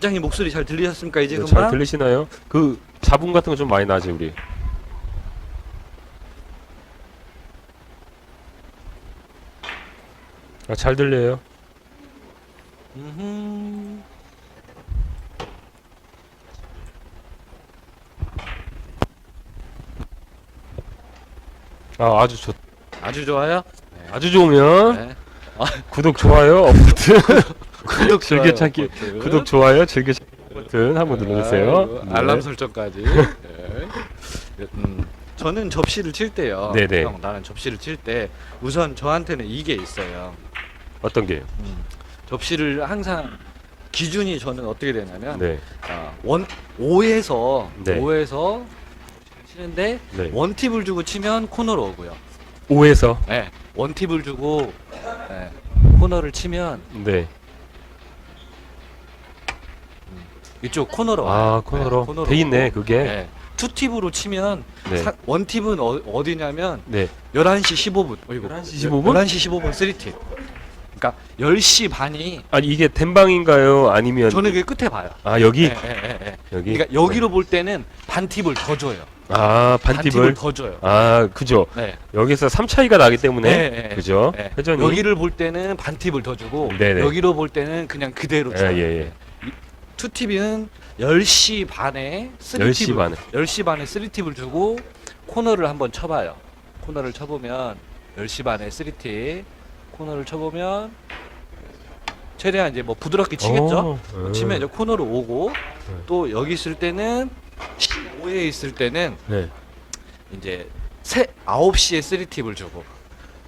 장님 목소리 잘 들리셨습니까 이제 네, 금방? 잘 들리시나요? 그 잡음 같은 거 좀 많이 나지 우리. 아, 잘 들려요. 음흠. 아 아주 좋. 아주 좋아요. 아주 좋으면 네. 구독 좋아요 업버튼 구독 즐겨찾기 버튼. 구독 좋아요 즐겨찾기 버튼 한번 눌러주세요. 아이고, 네. 알람 설정까지. 네. 음, 저는 접시를 칠 때요. 네네. 형 나는 접시를 칠 때 우선 저한테는 이게 있어요. 어떤 게요? 음, 접시를 항상 기준이 저는 어떻게 되냐면 네. 아, 원 5에서 네. 5에서 치는데 네. 원팁을 주고 치면 코너로 오고요. 5에서 네, 원팁을 주고 네, 코너를 치면 네. 이쪽 코너로 와요. 아 코너로, 네, 코너로 돼 있네 오고, 그게. 네. 투팁으로 치면 네. 사- 원팁은 어, 어디냐면 네. 11시 15분. 어이구. 11시 15분? 11시 15분 3팁. 그러니까 10시 반이 아니 이게 덴방인가요? 아니면 저는 그게 끝에 봐요. 아 여기 예, 예, 예, 예. 여기. 그러니까 여기로 볼 때는 반팁을 더 줘요. 아 반팁을. 더 줘요. 아 그죠. 네. 여기서 3 차이가 나기 때문에 네, 네, 그죠. 네. 회전이 여기를 볼 때는 반팁을 더 주고 네 네. 여기로 볼 때는 그냥 그대로 예, 줘요. 예, 예. 투팁은 10시 반에 10시 3팁을 반에. 10시 반에 3팁을 주고 코너를 한번 쳐봐요. 코너를 쳐보면 10시 반에 3팁 코너를 쳐보면 최대한 이제 뭐 부드럽게 치겠죠. 어, 음. 치면 이제 코너로 오고 네. 또 여기 있을 때는 15에 있을 때는 네. 이제 세 9시에 3팁을 주고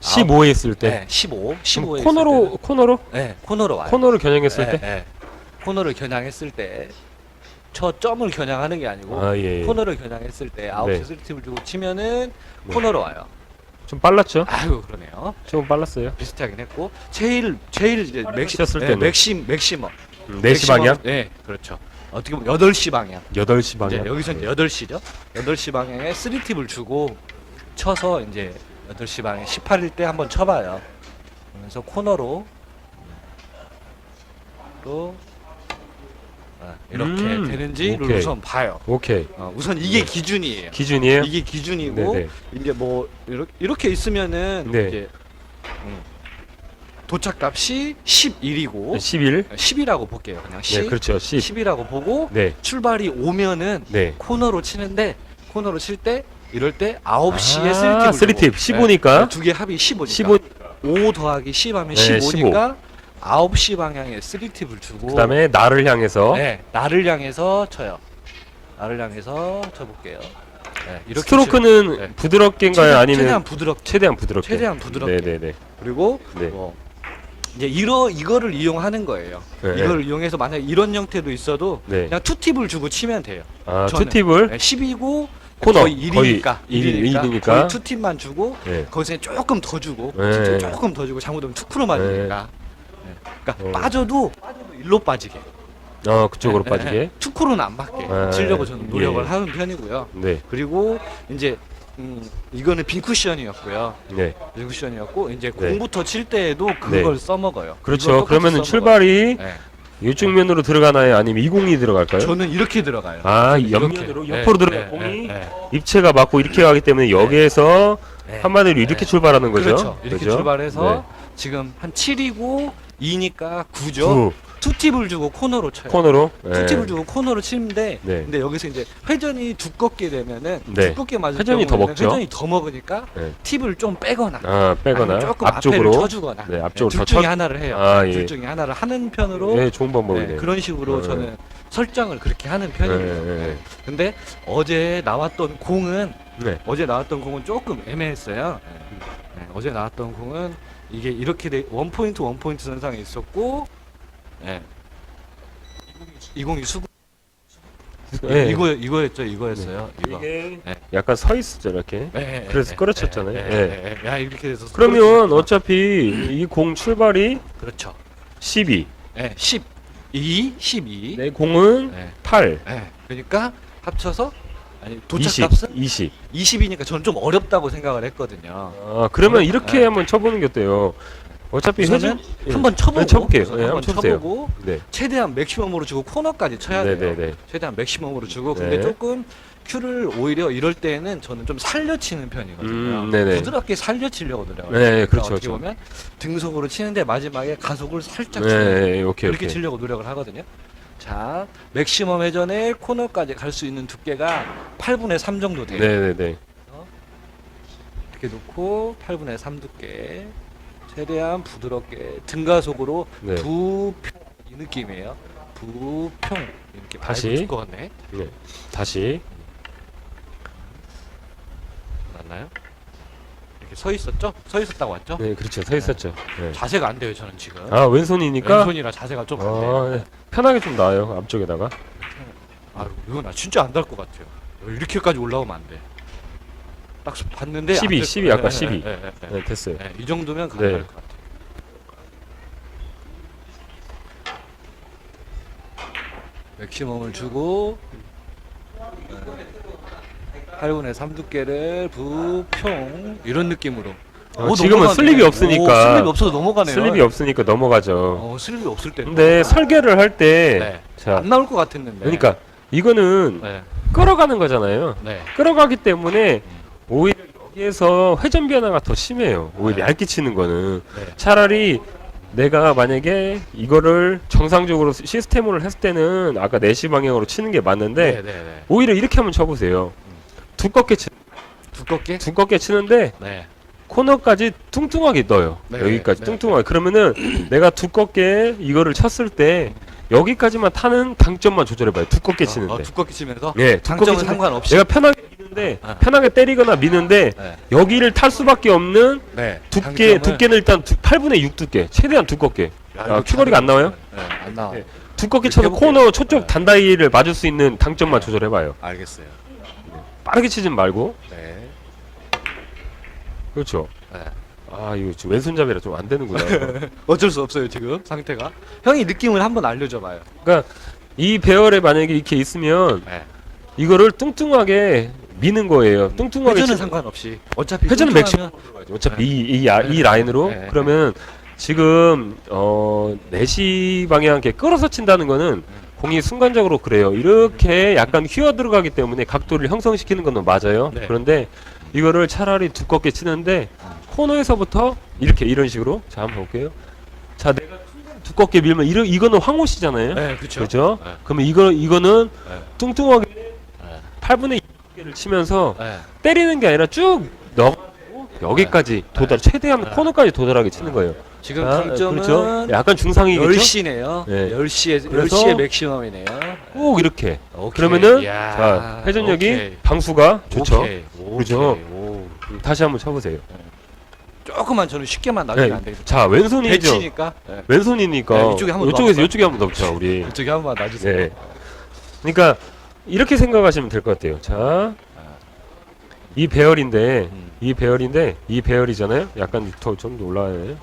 15에 있을 때 네, 15, 15에 그럼 코너로 코너로 네, 코너로 와요. 코너를 겨냥했을 네, 때. 네. 코너를 겨냥했을 때 저 점을 겨냥하는 게 아니고 아 예. 예. 코너를 겨냥했을 때 9시 네. 3팁을 주고 치면은 네. 코너로 와요. 좀 빨랐죠? 아유 그러네요. 좀 빨랐어요. 비슷하긴 했고 제일 제일 이제 맥시 쳤을 네, 때는. 맥심 맥시멈 음, 4시 방향? 네 그렇죠. 어떻게 보면 8시 방향. 8시 이제 방향. 여기서 이제 8시죠. 8시 방향에 3팁을 주고 쳐서 이제 8시 방향 18일 때 한번 쳐봐요. 그래서 코너로 또 아, 이렇게 음, 되는지를 오케이. 우선 봐요. 오케이. 어, 우선 이게 기준이에요. 기준이에요? 이게 기준이고 네네. 이제 뭐 이렇게, 이렇게 있으면은 네. 이제 음, 도착값이 11이고 11? 10이라고 볼게요. 그냥 10. 네, 그렇죠. 10. 10이라고 보고 네. 출발이 오면은 네. 코너로 치는데 코너로 칠 때 이럴 때 9시에 아, 3팁을 3팁 15니까 두개 합이 15니까 15 5 더하기 10 하면 네, 15니까 9시 방향에 3팁을 주고 그다음에 나를 향해서 네, 나를 향해서 쳐요. 나를 향해서 쳐볼게요. 네, 이렇게 스트로크는 쳐- 네. 부드럽게인가요? 최대한, 아니면 최대한 부드럽게 최대한 부드럽게? 최대한 부드럽게. 네, 네, 네. 그리고 네. 뭐 이제 이러 이거를 이용하는 거예요. 네. 이걸 이용해서 만약 이런 형태도 있어도 네. 그냥 투 팁을 주고 치면 돼요. 아, 저는. 투팁을 네, 10이고 코너, 거의 1이니까 거의 일- 일이니까. 거의 투 팁만 주고 네. 거기서 조금 더 주고 네. 진짜 조금 더 주고 잘못하면 투크로 맞으니까. 네. 그러니까 어. 빠져도 빠져도 일로 빠지게. 어, 그쪽으로 네, 빠지게. 네. 투크로는 안 맞게 네. 치려고 저는 노력을 예. 하는 편이고요. 네. 그리고 이제 음, 이거는 빈 쿠션이었고요. 네. 빈 쿠션이었고 이제 네. 공부터 칠 때에도 그걸 써먹어요. 그걸 그렇죠. 그러면은 써먹어요. 출발이 네. 이쪽 면으로 들어가나요? 아니면 20이 들어갈까요? 저는 이렇게 들어가요. 아. 옆면으로 네, 옆으로 들어가 네, 공이 네, 네. 입체가 맞고 이렇게 가기 때문에 여기에서 네. 한마디로 이렇게 네. 출발하는 거죠. 그렇죠. 이렇게 그죠? 출발해서 지금 한 7이고 2니까 9죠. 네. 구투 팁을 주고 코너로 쳐요. 코너로. 투 네. 팁을 주고 코너로 치는데 네. 근데 여기서 이제 회전이 두껍게 되면은 네. 두껍게 맞을 회전이 더 경우에는 먹죠. 회전이 더 먹으니까 네. 팁을 좀 빼거나 아, 빼거나 아니면 조금 앞쪽으로. 쳐주거나 네, 앞쪽으로 둘 더 중에 쳐- 하나를 해요. 아, 예. 둘 중에 하나를 하는 편으로 네, 좋은 방법이네요. 네, 그런 식으로 네. 저는 설정을 그렇게 하는 편이에요. 네, 네, 네. 네. 근데 어제 나왔던 공은 네. 어제 나왔던 공은 조금 애매했어요. 네. 네, 어제 나왔던 공은 이게 이렇게 돼, 원 포인트 원 포인트 선상에 있었고, 네. 이 공이 수구 네. 이거 이거였죠 이거였어요. 이거. 이게 네. 약간 서 있었죠, 이렇게. 네, 그래서 네, 끌어쳤잖아요. 네, 네. 네, 네. 야 이렇게 돼서 그러면. 어차피 이 공 출발이 그렇죠. 12. 네, 12, 12. 내 공은 네. 8. 네. 그러니까 합쳐서 아니 20. 도착값은 20. 20이니까 저는 좀 어렵다고 생각을 했거든요. 아, 그러면 이렇게 네. 한번 쳐보는 게 어때요? 어차피 회전 예. 한번 쳐보고 네, 쳐볼게요. 네, 한번 한번 쳐보세요. 쳐보고 네. 최대한 맥시멈으로 주고 코너까지 쳐야 돼요. 네네네. 최대한 맥시멈으로 주고 근데 네. 조금 큐를 오히려 이럴 때는 저는 좀 살려치는 편이거든요. 음, 네네. 부드럽게 살려치려고 노력해요. 네, 그렇죠, 어떻게 그렇죠. 보면 등속으로 치는데 마지막에 가속을 살짝 네, 네, 오케이 이렇게 오케이. 치려고 노력을 하거든요. 자, 맥시멈 회전에 코너까지 갈 수 있는 두께가 8분의 3 정도 돼요. 네네네. 이렇게 놓고 8분의 3 두께 최대한 부드럽게 등가속으로 네. 부평 이 느낌이에요. 부평 이렇게 다시. 다시 것 같네. 네. 다시. 맞나요? 이렇게 서 있었죠? 서 있었다고 왔죠? 네, 그렇죠. 서 있었죠. 네. 자세가 안 돼요, 저는 지금. 아 왼손이니까 왼손이라 자세가 좀 안 돼요. 아, 네. 편하게 좀 나와요 앞쪽에다가. 아, 이거 나 진짜 안달것 같아요. 이렇게까지 올라오면 안 돼. 딱 봤는데 12, 안될12 거- 아까 예, 12. 예, 예, 예. 네, 됐어요. 네, 이 정도면 가능할 네. 것 같아요. 맥시멈을 주고 8분의 3 두께를 부평 이런 느낌으로 어, 오, 지금은 넘어가네. 슬립이 없으니까. 오, 슬립이 없어서 넘어가네요. 슬립이 없으니까 넘어가죠. 어, 슬립이 없을 때 근데 설계를 할 때, 네. 자, 안 나올 것 같았는데. 그러니까 이거는 네. 끌어가는 거잖아요. 네. 끌어가기 때문에 오히려 여기에서 회전 변화가 더 심해요. 오히려 네. 얇게 치는 거는 네. 차라리 내가 만약에 이거를 정상적으로 시스템으로 했을 때는 아까 4시 방향으로 치는 게 맞는데 네, 네, 네. 오히려 이렇게 한번 쳐보세요. 두껍게 치, 두껍게? 두껍게 치는데 네. 코너까지 뚱뚱하게 넣어요. 네, 여기까지 네, 뚱뚱하게. 그러면은 내가 두껍게 이거를 쳤을 때 여기까지만 타는 당점만 조절해봐요. 두껍게 치는데. 어, 어, 두껍게 치면서 예, 두껍게 치는데 상관없이. 내가 편하게 미는데 아. 편하게 때리거나 미는데 네. 여기를 탈 수밖에 없는 네. 두께 장점을- 두께는 일단 두, 8분의 6 두께 최대한 두껍게 야, 아, 이거 큐거리가 안 나와요? 네, 안 나와. 예. 두껍게 쳐서 해볼게요. 코너 초쪽 네. 단다이를 맞을 수 있는 당점만 조절해봐요. 알겠어요. 빠르게 치진 말고 네. 그렇죠. 네. 아 이거 지금 왼손잡이라 좀 안 되는구나. 어쩔 수 없어요 지금 상태가. 형이 느낌을 한번 알려줘봐요. 그러니까 이 배열에 만약에 이렇게 있으면 네. 이거를 뚱뚱하게 미는 거예요. 뚱뚱하게 회전은 치- 상관없이. 어차피 회전은 뚱뚱하면- 어차피 이, 이, 아- 이 네. 라인으로 네. 그러면 지금 어 4시 방향 이렇게 끌어서 친다는 거는 공이 순간적으로 그래요. 이렇게 약간 휘어 들어가기 때문에 각도를 형성시키는 건 맞아요. 네. 그런데 이거를 차라리 두껍게 치는데 코너에서부터 이렇게 이런 식으로 자 한번 볼게요. 자 내가 두껍게 밀면 이러, 이거는 황호시잖아요. 네, 그렇죠. 그렇죠? 네. 그러면 이거 이거는 네. 뚱뚱하게 네. 8분의 2개를 치면서 네. 때리는 게 아니라 쭉 넣어 여기까지 도달 최대한 네. 코너까지 도달하게 치는 거예요. 지금 자, 강점은 그렇죠. 약간 중상이겠죠. 10시네요. 네. 10시에 그래서 10시에 맥시멈이네요. 꼭 이렇게. 오케이. 그러면은 이야, 자 회전력이 오케이. 방수가 좋죠. 오케이. 오케이. 그죠? 오. 다시 한번 쳐보세요. 조금만 저는 쉽게만 놔주면 네. 안 되겠다. 자 왼손이죠. 배치니까. 네. 왼손이니까 네, 이쪽에 한번 이쪽에서? 이쪽에 한번 넣자 우리. 이쪽에 한번 놔주세요. 네. 그러니까 이렇게 생각하시면 될 것 같아요. 자, 이 배열인데 음. 이 배열인데 이 배열이잖아요. 약간 더좀더 올라와야 돼요.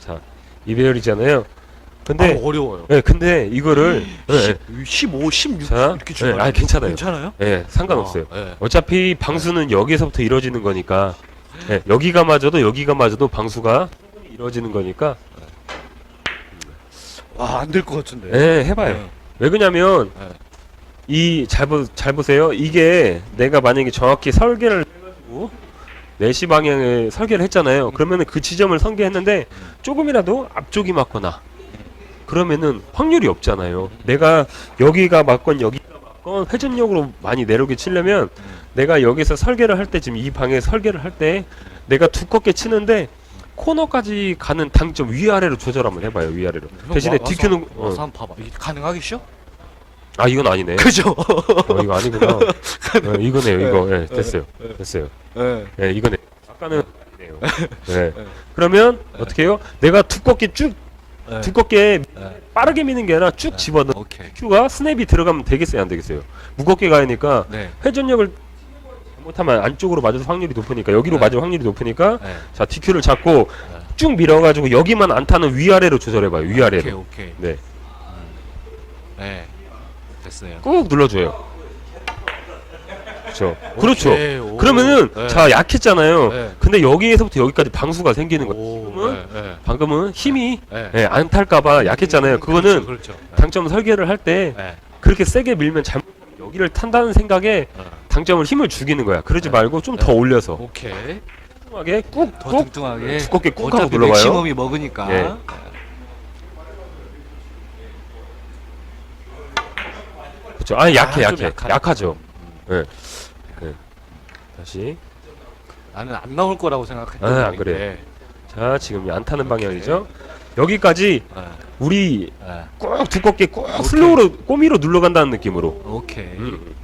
자, 이 배열이잖아요. 근데 아, 어려워요. 네, 근데 이거를 네, 15, 16 자, 이렇게 네, 주면 아니, 괜찮아요. 괜찮아요? 네, 상관없어요. 어, 네. 어차피 방수는 여기서부터 이루어지는 거니까 네, 여기가 맞아도 여기가 맞아도 방수가 이루어지는 거니까 와, 안 될 것 같은데. 네, 해봐요. 네. 왜 그러냐면 네. 이잘잘 보세요. 이게 내가 만약에 정확히 설계를 해가지고 4시 방향에 설계를 했잖아요. 그러면은 그 지점을 설계했는데 조금이라도 앞쪽이 맞거나 그러면은 확률이 없잖아요. 내가 여기가 맞건 여기가 맞건 회전력으로 많이 내려오게 치려면 내가 여기서 설계를 할 때 지금 이 방에 설계를 할 때 내가 두껍게 치는데 코너까지 가는 당점 위아래로 조절 한번 해봐요 위아래로 형 대신에 와- 와서 뒤큐는 한- 어. 와서 한번 봐봐. 이게 가능하겠죠? 아 이건 아니네 그죠? 어, 이거 아니구나. 어, 이거네요, 이거. 예, 됐어요. 네. 됐어요. 네. 예, 이거네. 아까는 아니네요. 예. 그러면 어떻게 해요? 내가 두껍게 쭉 네. 두껍게 네. 빠르게 미는 게 아니라 쭉 집어넣어. 오케이. 큐가 스냅이 들어가면 되겠어요, 안 되겠어요? 무겁게 가니까 네. 회전력을 잘못하면 안쪽으로 맞을 확률이 높으니까 여기로 네. 맞을 확률이 높으니까 네. 자 TQ를 잡고 네. 쭉 밀어가지고 여기만 안 타는 위아래로 조절해봐요, 오케이, 위아래로. 오케이. 네, 네. 됐어요. 꾹 눌러줘요. 그렇죠. 그렇죠. 오케이, 오. 그러면은 네. 자 약했잖아요. 네. 근데 여기에서부터 여기까지 방수가 생기는 거예요. 오, 지금은 네, 네. 방금은 힘이 네. 예, 안 탈까봐 약했잖아요. 그거는 그렇죠. 그렇죠. 네. 당점 설계를 할 때 네. 그렇게 세게 밀면 잘못 여기를 탄다는 생각에 어. 당점을 힘을 죽이는 거야. 그러지 네. 말고 좀 더 올려서 오케이. 뚱하게 꾹더꾹 뚱뚱하게 두껍게 꾹 하고 어차피 눌러봐요. 맥시멈이 먹으니까. 예. 그렇죠. 아니 약해 좀 약해. 약하죠. 예. 예. 다시 나는 안 나올 거라고 생각했던 아, 안. 그래. 자 지금 안 타는 방향이죠. 여기까지 네. 우리 네. 꾹 두껍게 꾹 오케이. 슬로우로 꼬미로 눌러간다는 느낌으로. 오케이. 음.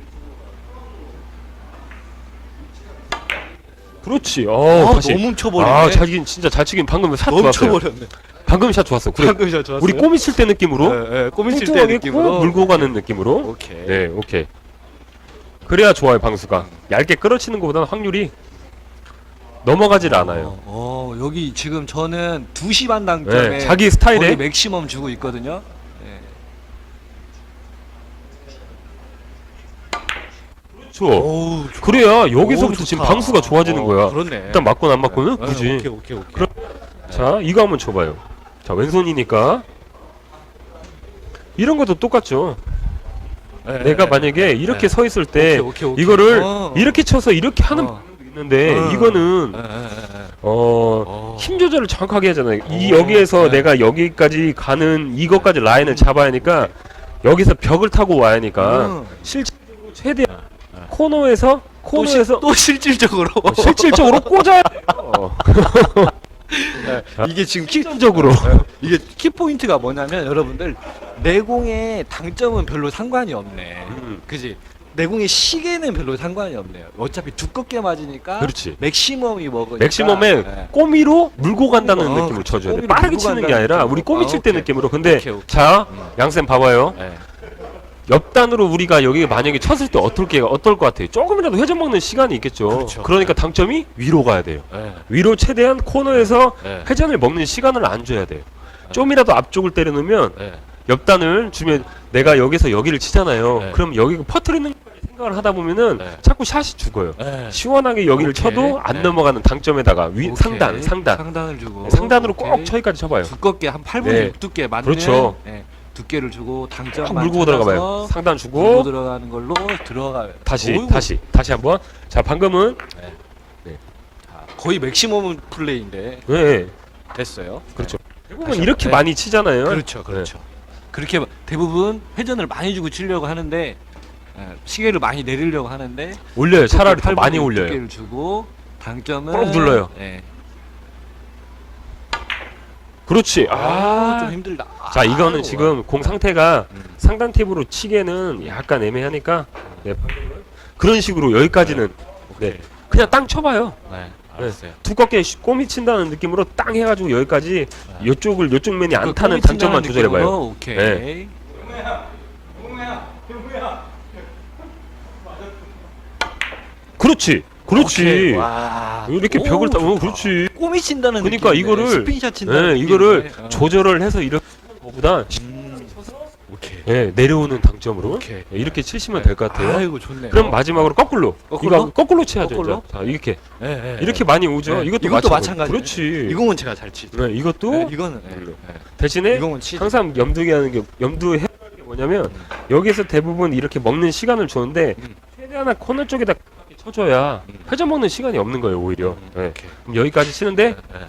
그렇지. 어 아, 다시. 너무 쳐버리네. 아, 잘 치긴 진짜 잘 치긴 방금 샷 너무 좋았어요. 쳐버렸네. 방금 샷 좋았어. 그래. 방금 샷 좋았어요. 우리 꼬미 칠 때 느낌으로 네, 네, 꼬미 칠때 뚱뚱하게 느낌으로 꾹 물고 가는 느낌으로. 오케이. 네, 오케이. 그래야 좋아요, 방수가. 얇게 끌어치는 것보다는 확률이 넘어가질 않아요. 어, 어, 여기 지금 저는 2시 반 당점에 네, 자기 거의 스타일에 맥시멈 주고 있거든요. 네. 줘. 오우, 그래야 오, 여기서부터 지금. 방수가 좋아지는 어, 거야. 그렇네. 일단 맞고 안 맞고는 네, 굳이. 오케이, 오케이, 오케이. 그럼- 자, 이거 한번 줘봐요. 자, 왼손이니까. 이런 것도 똑같죠. 네, 내가 네. 만약에 이렇게 네. 서 있을 때 오케이, 오케이, 오케이. 이거를 어. 이렇게 쳐서 이렇게 하는 어. 방법도 있는데 어. 이거는 네, 네, 네, 네. 어, 어. 힘 조절을 정확하게 하잖아요. 이 어, 여기에서 네. 내가 여기까지 가는 이것까지 라인을 잡아야 하니까 여기서 벽을 타고 와야 하니까 음. 실질적으로 최대한 네. 코너에서 또, 코너에서 또 실질적으로 어, 실질적으로 꽂아야 돼요. 네, 이게 지금 키, 실전적으로 이게 키 포인트가 뭐냐면 여러분들 내공의 당점은 별로 상관이 없네. 음. 그지? 내공의 시계는 별로 상관이 없네요. 어차피 두껍게 맞으니까 그렇지. 맥시멈이 먹으니까 맥시멈에 네. 꼬미로 물고 간다는 어, 느낌으로 그렇지. 쳐줘야 돼. 꼬미로 빠르게 물고 치는 게 간다는 아니라 느낌으로. 우리 꼬미 아, 칠 때 오케이. 느낌으로. 근데 오케이, 오케이. 자 음. 양쌤 봐봐요. 네. 옆단으로 우리가 여기 만약에 쳤을 때 어떨 게 어떨 것 같아요? 조금이라도 회전 먹는 시간이 있겠죠. 그렇죠. 러니까 당점이 위로 가야 돼요. 네. 위로 최대한 코너에서 네. 회전을 먹는 시간을 안 줘야 돼요. 좀이라도 앞쪽을 때려놓으면 네. 옆단을 주면 내가 여기서 여기를 치잖아요. 네. 그럼 여기 퍼트리는 생각을 하다 보면은 네. 자꾸 샷이 죽어요. 네. 시원하게 여기를 오케이. 쳐도 안 네. 넘어가는 당점에다가 위, 오케이. 상단, 상단, 상단을 주고 네, 상단으로 꼭 오케이. 저기까지 쳐봐요. 두껍게 한 8분의 네. 6 두께 맞는 그렇죠. 네. 두께를 주고 당점 꼭 물고 들어가봐요. 상단 물고 주고 들어가는 걸로 들어가요. 다시, 어이구. 다시, 다시 한번. 자, 방금은 자, 거의 맥시멈 플레이인데 네, 네. 됐어요. 그렇죠. 대부분 다시 이렇게 한번. 많이 치잖아요. 네. 그렇죠, 그렇죠. 그렇게 대부분 회전을 많이 주고 치려고 하는데 예, 시계를 많이 내리려고 하는데 올려요. 차라리 더팔 많이 올려요. 두께를 주고 당점은 꼭 눌러요. 예. 그렇지. 아, 아, 좀 힘들다. 자, 이거는. 지금 공 상태가 음. 상단 팁으로 치기에는 약간 애매하니까 네, 그런 식으로 여기까지는 네, 오케이. 그냥 땅 쳐봐요. 네, 알았어요. 두껍게 쉬- 꼬미 친다는 느낌으로 땅 해가지고 여기까지 이쪽을 이쪽 면이 안그 타는 꼬미 당점만 친다는 조절해봐요. 오케이. 네. 그렇지, 그렇지. 오케이. 와. 이렇게 오, 벽을 따, 어, 좋다. 그렇지. 꼬미 친다는 그러니까. 이거를 스핀샷 친다는 네, 이거를. 어. 조절을 해서 이렇게 하는 것보다 음. 오케이. 네, 내려오는 당점으로 오케이. 네, 이렇게 치시면 될 것 같아요. 아이고 좋네. 그럼 마지막으로 거꾸로. 거꾸로? 이거 거꾸로 쳐야죠. 거꾸로? 이제. 자, 이렇게 네, 네, 이렇게 네. 많이 오죠. 네, 이것도, 이것도 마찬가지. 그렇지. 이공은 제가 잘 치죠. 네, 이것도 네, 이거는 네, 음. 네. 대신에 이공은 치. 항상 염두에 하는 게 염두에 해야 하는 게 뭐냐면 여기서 대부분 이렇게 먹는 시간을 주는데 음. 최대한 코너 쪽에다 쳐줘야 음. 회전 먹는 시간이 없는 거예요 오히려. 음, 네. 오케이. 그럼 여기까지 치는데 네, 네.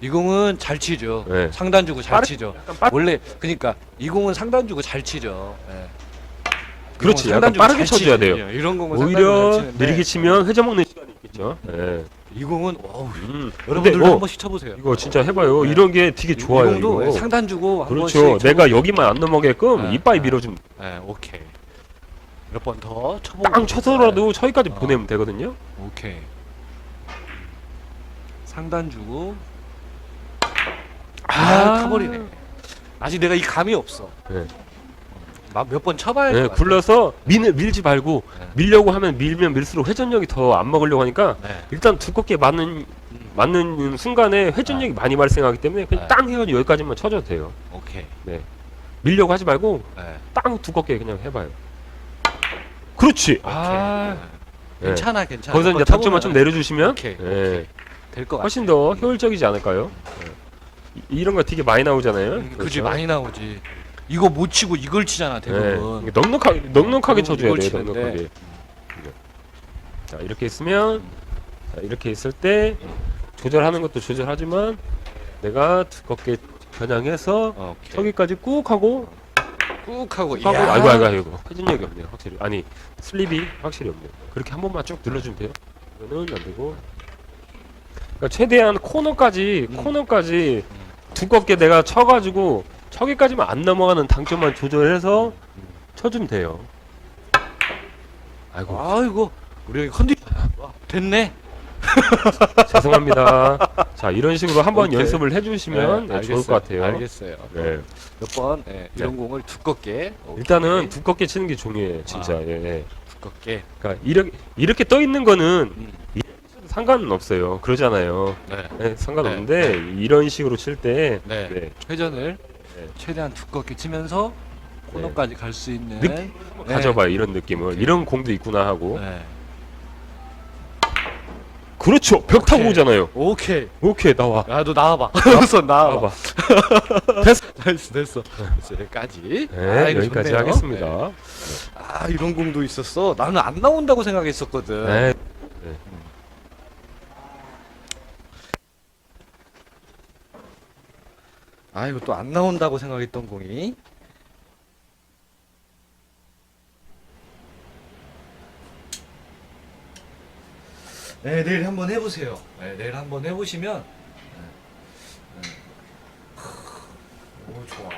이공은 잘 치죠. 네. 상단 주고 잘 빠르- 치죠. 약간 빠- 원래 그러니까 이 공은 상단 주고 잘 치죠. 네. 그렇지, 약간 주고 빠르게 잘 쳐줘야 치지. 돼요. 이런 공은 상단 오히려 잘 치는데 느리게 치면 회전 먹는 시간이 있겠죠. 네. 이 공은 어우, 음. 여러분들도 근데, 어, 한 번씩 쳐보세요. 이거 진짜 해봐요. 네. 이런 게 되게 좋아요. 이 공도 이거. 상단 주고 한 그렇죠. 번씩 내가 여기만 안 넘어게끔 네. 이빨이 네. 밀어주면 네, 오케이. 몇 번 더 쳐보고. 땅 쳐서라도 저기까지 어. 보내면 되거든요. 네, 오케이. 상단 주고. 아, 아. 타버리네. 아직 내가 이 감이 없어. 네. 몇 번 쳐봐야 네, 같아. 굴러서 밀, 밀지 말고 네. 밀려고 하면 밀면 밀수록 회전력이 더 안 먹으려고 하니까 네. 일단 두껍게 맞는 음, 맞는 순간에 회전력이 많이 발생하기 때문에 그냥 네. 땅 해가지고 여기까지만 쳐줘도 돼요. 오케이. 밀려고 하지 말고 네. 땅 두껍게 그냥 해봐요. 그렇지. 오케이. 아, 네. 네. 괜찮아, 괜찮아. 거기서 이제 당점만 좀 내려주시면 오케이, 예, 될것 같아. 훨씬 더 효율적이지 않을까요? 예. 이- 이런 거 되게 많이 나오잖아요. 음, 그지 그렇죠? 많이 나오지. 이거 못 치고 이걸 치잖아 예, 대부분. 이게 넉넉하게 넉넉하게 대부분 쳐줘야. 치는데. 넉넉하게. 네. 자 이렇게 있으면 자, 이렇게 있을 때 조절하는 것도 조절하지만 내가 두껍게 겨냥해서 오케이. 서기까지 꾹 하고 꾹 하고. 하고 이야. 아이고 아이고 아이고 회전력이 없네요 확실히 아니 슬립이 확실히 없네요 그렇게 한 번만 쭉 눌러주면 돼요 이거는 안 되고 그러니까 최대한 코너까지 음. 코너까지 두껍게 내가 쳐가지고 저기까지만 안 넘어가는 당점만 조절해서 쳐주면 돼요 아이고 아이고 우리 여기 컨디션 와, 됐네. 죄송합니다 자 이런 식으로 한번 오케이. 연습을 해주시면 네, 좋을 것 같아요 알겠어요. 네. 몇번 네, 이런 공을 두껍게. 오케이. 일단은 두껍게 치는 게 중요해요 진짜 아. 예, 예. 두껍게. 그러니까 이렇게 이렇게 떠 있는 거는 음. 상관은 없어요. 그러잖아요. 네. 네, 상관없는데 이런 식으로 칠 때 네. 네. 회전을 네. 최대한 두껍게 치면서 코너까지 갈 수 있는. 느- 네. 가져봐요 이런 느낌을 오케이. 이런 공도 있구나 하고 네. 그렇죠 벽 타고 오케이. 오잖아요. 오케이. 오케이 나와 야 너 나와봐. 우선 나와봐. 됐어. 됐어 됐어. 여기까지. 네 아, 이거 여기까지 좋네요. 하겠습니다. 네. 아 이런 공도 있었어. 나는 안 나온다고 생각했었거든. 네. 아 이거 또 안 나온다고 생각했던 공이. 네 내일 한번 해보세요. 네, 내일 한번 해보시면. 네. 네. 오 좋아.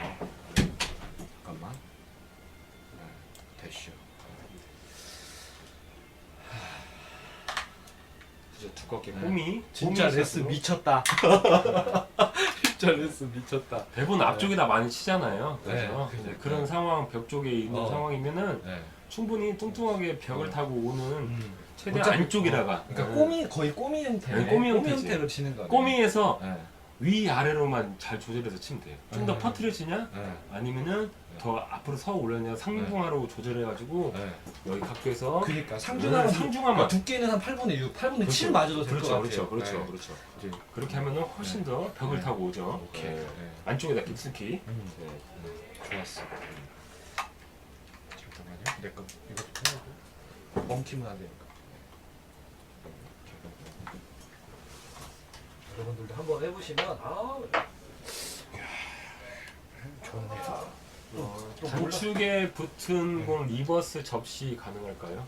잠깐만. 네, 됐슈. 진짜 두껍게 네. 꼼이 진짜 레스 미쳤다. 레스 미쳤다. 대부분 앞쪽에다 많이 치잖아요. 네, 그래서 그죠. 이제 그런 상황 벽 쪽에 있는 어. 상황이면은 네. 충분히 뚱뚱하게 벽을 음. 타고 오는 음. 최대한 어차피- 안쪽에다가 그러니까 네. 꼬미 거의 꼬미 형태. 네, 꼬미 형태지. 형태로 치는 거네. 꼬미에서 네. 위 아래로만 잘 조절해서 치면 돼요. 좀더 음. 퍼트려지냐? 네. 아니면은 더 앞으로 서 올려냐 상중하로 조절해가지고 네. 여기 각도에서 그러니까 네, 상중하면 상중하만. 두께는 한 8분의 6, 8분의 그렇죠. 7 맞아도 될 것 그렇죠, 같아요. 그렇죠, 그렇죠, 네. 그렇죠. 이제 그렇게 하면은 훨씬 더 벽을 네. 타고 오죠. 오케이. 네. 네. 안쪽에다 깊숙이. 음. 네. 좋았어. 잠깐만요. 내거 이것도 멈추면 안 되니 여러분들도 한번 해보시면 아, 좋네요. 어, 또 단축에 붙은 공 리버스 접시 가능할까요?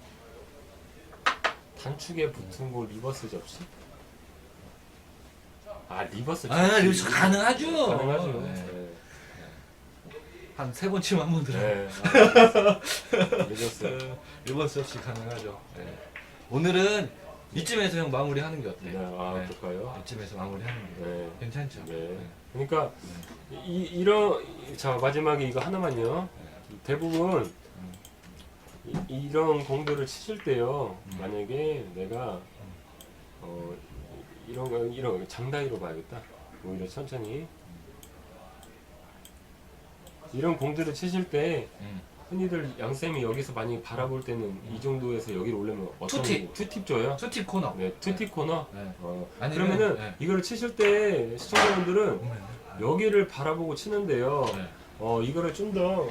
단축에 붙은 공 리버스 접시? 아 리버스 접시. 아, 이거 가능하죠. 가능하죠. 네. 네. 한 세 번 치면 한 번 들어요. 네. 아, 리버스. 일본 수업시 가능하죠. 네. 오늘은 이쯤에서 형 마무리하는 게 어때? 네. 아 네. 그럴까요? 이쯤에서 마무리하는 게 네. 괜찮죠? 네. 그러니까 이 이런 자 마지막에 이거 하나만요. 대부분 이, 이런 공들을 치실 때요. 음. 만약에 내가 어 이런 거 이런 거 장다이로 봐야겠다. 오히려 천천히 이런 공들을 치실 때 음. 흔히들 양쌤이 여기서 많이 바라볼 때는 이 정도에서 여기로 올려면 어떤 투팁. 투팁 줘요? 투팁 코너. 네, 투팁 코너. 네. 어, 아니면- 그러면은 네. 이거를 치실 때 시청자분들은 음. 여기를 바라보고 치는데요. 네. 어 이거를 좀더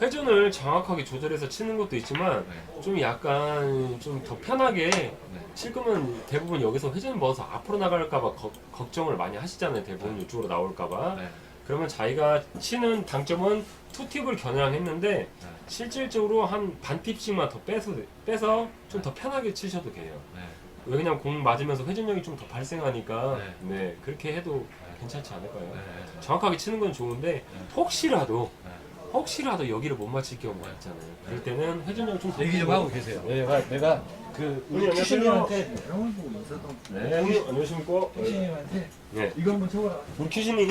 회전을 정확하게 조절해서 치는 것도 있지만 네. 좀 약간 좀 더 편하게 네. 칠 거면 대부분 여기서 회전 먹어서 앞으로 나갈까봐 거- 걱정을 많이 하시잖아요. 대부분 이쪽으로 나올까봐. 네. 그러면 자기가 치는 당점은 투팁을 겨냥했는데 네. 실질적으로 한 반 팁씩만 더 빼서 빼서 좀 더 편하게 치셔도 돼요. 네. 왜냐면 공 맞으면서 회전력이 좀 더 발생하니까 네. 네 그렇게 해도 괜찮지 않을까요? 네. 정확하게 치는 건 좋은데 혹시라도 네. 혹시라도 여기를 못 맞힐 경우가 있잖아요. 그럴 때는 회전력을 좀더 얘기 좀. 하고 계세요. 내가 내가 그 우리 보고 있었던 네, 형님 안녕하십니까? 큐시님한테 네. 이거 한번 쳐봐라. 우리 큐신님이